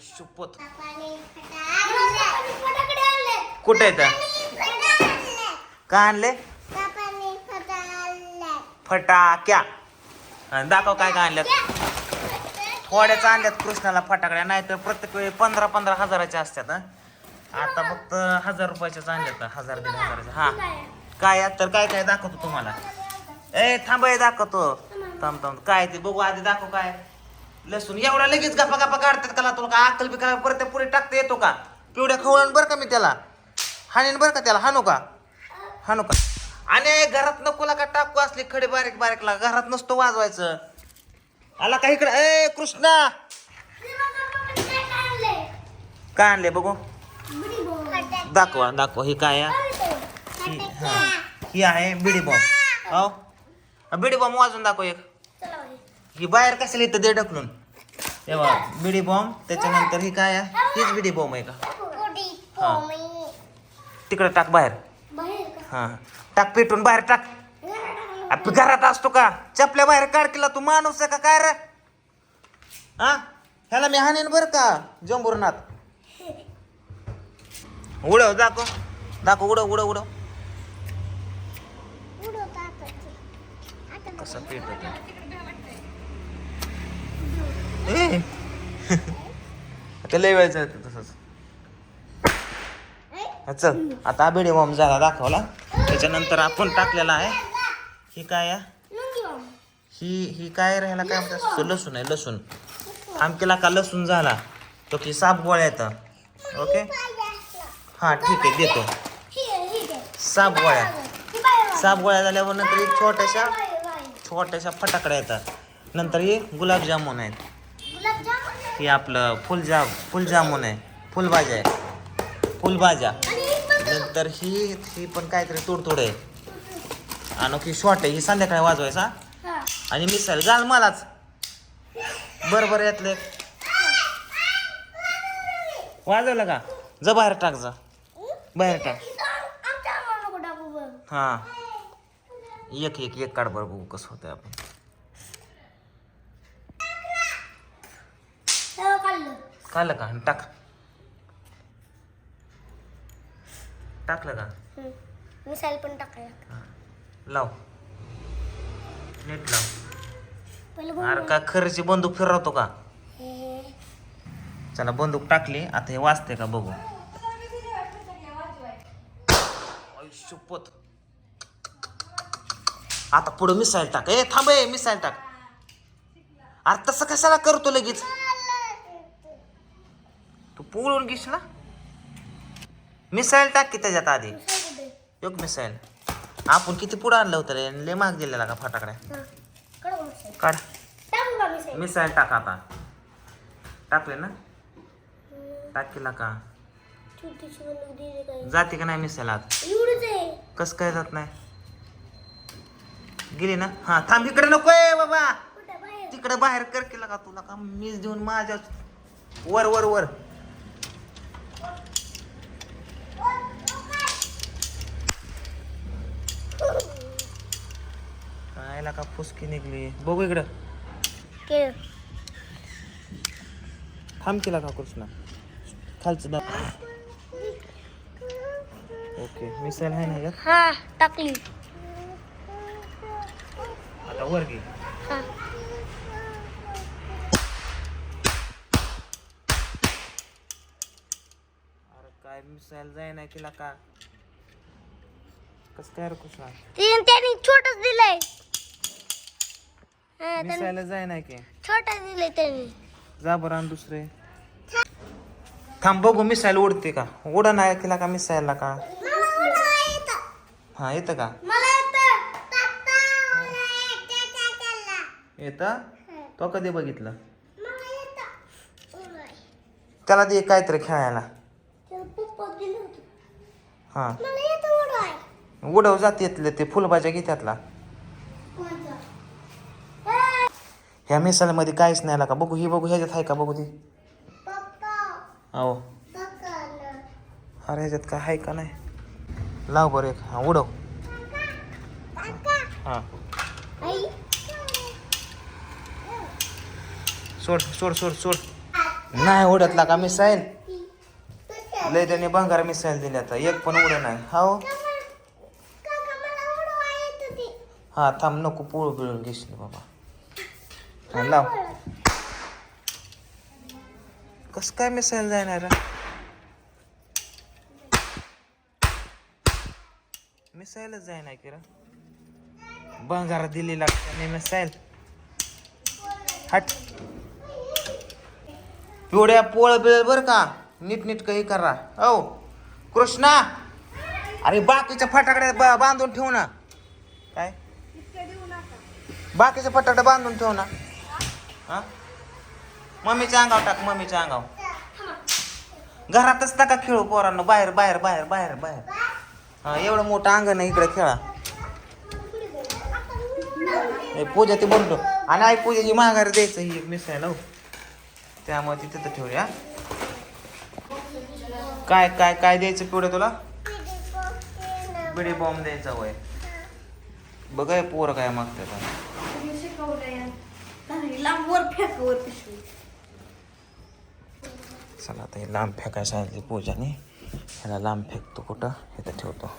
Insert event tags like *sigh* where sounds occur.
शपथ कुठे येतं का आणले? फटाक्या. दाखव काय काय आणल्यात. थोड्याच आणल्यात कृष्णाला फटाकड्या नाही तर प्रत्येक वेळी पंधरा पंधरा हजाराच्या असतात. आता फक्त हजार रुपयाच्याच आणल्यात हजार दीड हजाराच्या हा. काय? तर काय काय दाखवतो तुम्हाला? ए थांब दाखवतो. थांब थांब. काय ते? बघू आधी दाखव काय लसूण एवढा लगेच गप्पा गप्पा काढतात का तुला का? अक्कल बिकल परत त्या पुढे टाकता येतो का? पिवड्या खवळण बरं का मी त्याला? हाणीन बरं का त्याला? हाणू का? हाणू का? आणि घरात नको का टाकू असली खडे बारीक बारीक ला घरात नसतो वाजवायचं. आला का इकडे? ए कृष्णा! काय आणले बघू? दाखवा दाखवा. हे काय ही आहे बिडी बॉम्ब. हो? बिडी बॉम्ब वाजून दाखव एक. ही बाहेर कशाला इथं दे ढकलून? तेव्हा बिडी बॉम्ब त्याच्यानंतर ही काय आहे? हीच बिडी बॉम्ब आहे का? तिकडे टाक बाहेर. हा. टाक पेटून बाहेर टाक. आप घरात असतो का? चपल्या बाहेर काढ केला तू माणूस आहे का? काय रे? हा ह्याला मी हाणेन बर का जंबुरनाथ? उडव दाखव. दाखव उडव उडव उडव. कसा ए. *laughs* आता लय वेळ जायचं तसंच. हा, चल. आता आबिडे बॉम्ब झाला दाखवला. त्याच्यानंतर आपण टाकलेला आहे. ही काय आहे? ही ही काय राहिला काय म्हणतात? लसूण आहे लसूण. आमकेला का लसूण झाला? तो की साप गोळ्या येतं. ओके? हां ठीक आहे देतो. साप गोळ्या. साप गोळ्या झाल्यावर नंतर एक छोट्याशा छोट्याशा फटाकड्या येतात. नंतर हे गुलाबजामुन आहेत. हे आपलं फुलजा फुलजामुन आहे. फुलभाज्या. आहे फुलभाज्या नंतर ही ही पण काहीतरी तुडतुड आहे. आणि ही शॉर्ट आहे ही संध्याकाळी वाजवायचा. आणि मिसाईल घाल मलाच. बरं बरं यातले वाजवलं का? जा बाहेर टाक जा. बाहेर टाक. हा. एक एक एक काढ बरं बघू कसं होतंय आपण. काढलं का? टाक. टाकलं का मिसाईल पण टाकायला. हा. लाव. नीट लाव. पहिलं अरे का खरची बंदूक फिरवतो का? चला बंदूक टाकली. आता हे वाचते का बघू? शपथ आता पुढं मिसाईल टाक. ए थांब ए मिसाईल टाक. अरे तसं कशाला करतो लगेच? तू पोळून घेश ना? मिसाईल टाक की त्याच्यात आधी. योग मिसाईल आपण किती पुढं आणलं होतं रे? लय महाग दिलेला का फटाकड्या? काढ. मिसाईल टाक आता. टाकले ना? टाकीला का जाते का नाही मिसाईल आत? कस काय जात नाही? गेली ना? हा थांब इकडे नकोय बाबा. तिकडे बाहेर कर केला का तुला का मीच देऊन माझ्या वर वर वर. कायला का फुसकी निघली. बघू इकडं. थांब केला का कृष्णा. खालचं दाब ओके मिसाईल आहे ना यात? हा टाकली. आता वर घे. हा अरे काय मिसाईल जाय नाही केला का? कस काय तीन त्यांनी छोटच दिलंय. हा, त्यांनी मिसाईल जाय नाही की. छोटच दिलंय त्यांनी. जा बरं आणि दुसरे. थांब बघू मिसाईल उडते का? उडा नाही केला का मिसाईलला का? हा येतं का? येतं. तो कधी बघितलं? त्याला दे काहीतरी खेळायला. हा. उडव जात येतले ते फुलभाज्या घेत्यातला ह्या मिसाईलमध्ये काहीच नाही आला का? बघू ही बघू ह्याच्यात आहे का? बघू ती. अहो अरे ह्याच्यात काय आहे का नाही? लाव बरं एक. हा उडव. हा. सोड सोड सोड सोड. नाही उडतला का मिसाईल लय त्याने भंगार मिसाईल दिली आता. एक पण उडे नाही. हो हा थांब नको पोळ बिळून घेशील बाबा. लाव. कस काय मिसाईल जाणार? मिसाईलच जाय नाही किरा. भंगार दिलेला लागते मिसाईल. हट. पिवड्या पोळ बिळ बर का? नीट नीट करा. औ कृष्णा! अरे बाकीच्या फटाकड्या बा- बांधून ठेव ना. काय? बाकीचे फटाकडे बांधून ठेव ना. हा? मम्मीच्या अंगावर टाक मम्मीच्या अंगावर. घरातच टाका खेळू पोरांना. बाहेर बाहेर बाहेर बाहेर बाहेर. हा एवढं मोठं अंगण आहे इकडे खेळा. हे पूजा ते बोलतो आणि आई पूजेची माघारी द्यायचं ही एक मिसायला हो. त्यामुळे तिथं ठेवूया. काय काय काय द्यायचं पिवडे तुला? बिडी बॉम्ब द्यायचा वय. बघाय पोर काय मागतात चला आता हे लांब फेकायला सांगितली पूजाने. ह्याला लांब फेकतो कुठं? इथं ठेवतो.